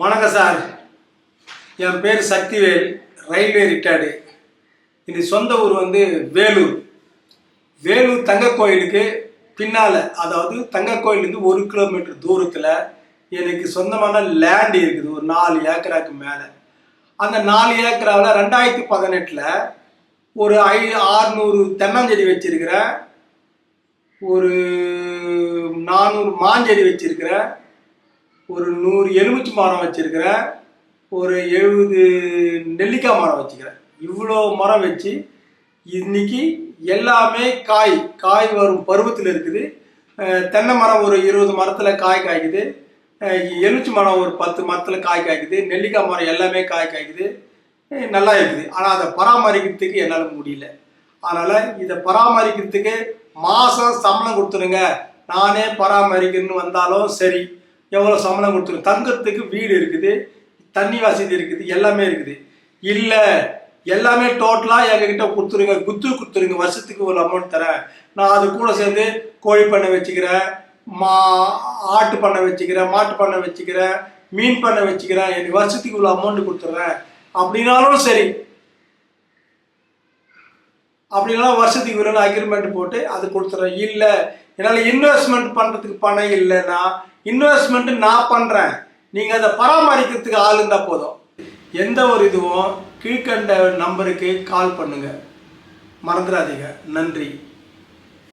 வணக்கம் சார். என் பேர் Sakthivel railway retired இது சொந்த ஊர் வந்து வேலூர். வேலூர் தங்க கோயிலுக்கு பின்னால் அதாவது தங்கக்கோயிலேருந்து ஒரு கிலோமீட்டர் தூரத்தில் எனக்கு சொந்தமான லேண்ட் இருக்குது. ஒரு நாலு ஏக்கராக்கு மேலே. அந்த நாலு ஏக்கராவில் ரெண்டாயிரத்தி பதினெட்டில் ஒரு ஐ ஆறுநூறு தென்னஞ்செடி வச்சிருக்கிறேன். ஒரு நானூறு மாஞ்செடி வச்சிருக்கிறேன். ஒரு நூறு எலுமிச்சை மரம் வச்சிருக்கிறேன். ஒரு எழுபது நெல்லிக்காய் மரம் வச்சுக்கிறேன் இவ்வளோ மரம் வச்சு இன்னைக்கு எல்லாமே காய் காய் வரும் பருவத்தில் இருக்குது. தென்னை மரம் ஒரு இருபது மரத்தில் காய் காய்க்குது. அஹ் எலுமிச்சை மரம் ஒரு பத்து மரத்தில் காய் காய்க்குது. நெல்லிக்காய் மரம் எல்லாமே காய் காய்க்குது. நல்லா இருக்குது. ஆனால் அதை பராமரிக்கிறதுக்கு என்னால் முடியல. அதனால் இதை பராமரிக்கிறதுக்கு மாதம் சம்பளம் கொடுத்துருங்க நானே பராமரிக்கணும்னு வந்தாலும் சரி. எவ்வளோ சம்பளம் கொடுத்துருங்க தங்குறதுக்கு வீடு இருக்குது தண்ணி வசதி இருக்குது எல்லாமே இருக்குது. இல்லை எல்லாமே டோட்டலாக எங்ககிட்ட கொடுத்துருங்க குத்து கொடுத்துருங்க வருஷத்துக்கு ஒரு அமௌண்ட் தரேன். நான் அது கூட சேர்ந்து கோழி பண்ணை வச்சுக்கிறேன் மா ஆட்டு பண்ணை வச்சுக்கிறேன் மாட்டு பண்ணை வச்சுக்கிறேன் மீன் பண்ணை வச்சுக்கிறேன் எனக்கு வருஷத்துக்கு இவ்வளோ அமௌண்ட் கொடுத்துட்றேன். அப்படின்னாலும் சரி. அப்படின்னா வருஷத்துக்கு இவ்வளோ அக்ரிமெண்ட் போட்டு அது கொடுத்துட்றேன். இல்லை என்னால் இன்வெஸ்ட்மெண்ட் பண்ணுறதுக்கு பணம் இல்லைன்னா இன்வெஸ்ட்மெண்ட் நான் பண்ணுறேன் நீங்கள் அதை பராமரிக்கிறதுக்கு ஆள் இருந்தால் போதும். எந்த ஒரு இதுவும் கீழ்கண்ட நம்பருக்கு கால் பண்ணுங்கள் மறந்துடாதீங்க. நன்றி.